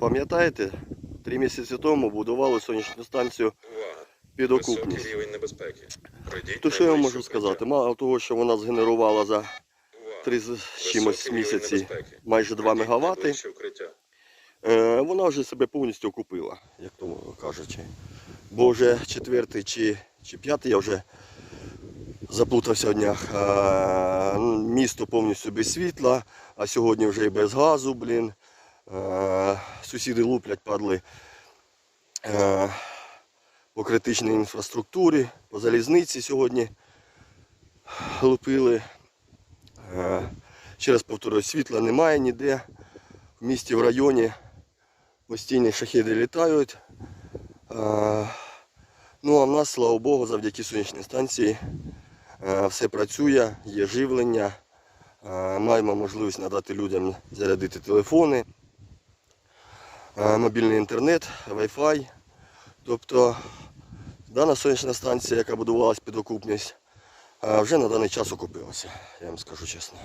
Пам'ятаєте, три місяці тому будували сонячну станцію під окупність. рівень небезпеки. То що я найближче можу сказати? Мало того, що вона згенерувала за три з чимось місяці майже 2 Пройдіть мегаватти. Е, вона вже себе повністю окупила, як то кажучи. Бо вже четвертий чи, чи п'ятий я вже заплутався в днях. Е, місто повністю без світла, а сьогодні вже і без газу, блін. Е, сусіди луплять, падли е, по критичній інфраструктурі, по залізниці сьогодні лупили. Е, ще раз повторюю, світла немає ніде в місті, в районі постійні шахіди літають. Ну а в нас, слава Богу, завдяки сонячній станції все працює, є живлення. Маємо можливість надати людям зарядити телефони, мобільний інтернет, Wi-Fi. Тобто дана сонячна станція, яка будувалась під окупність, е, вже на даний час окупилася, я вам скажу чесно.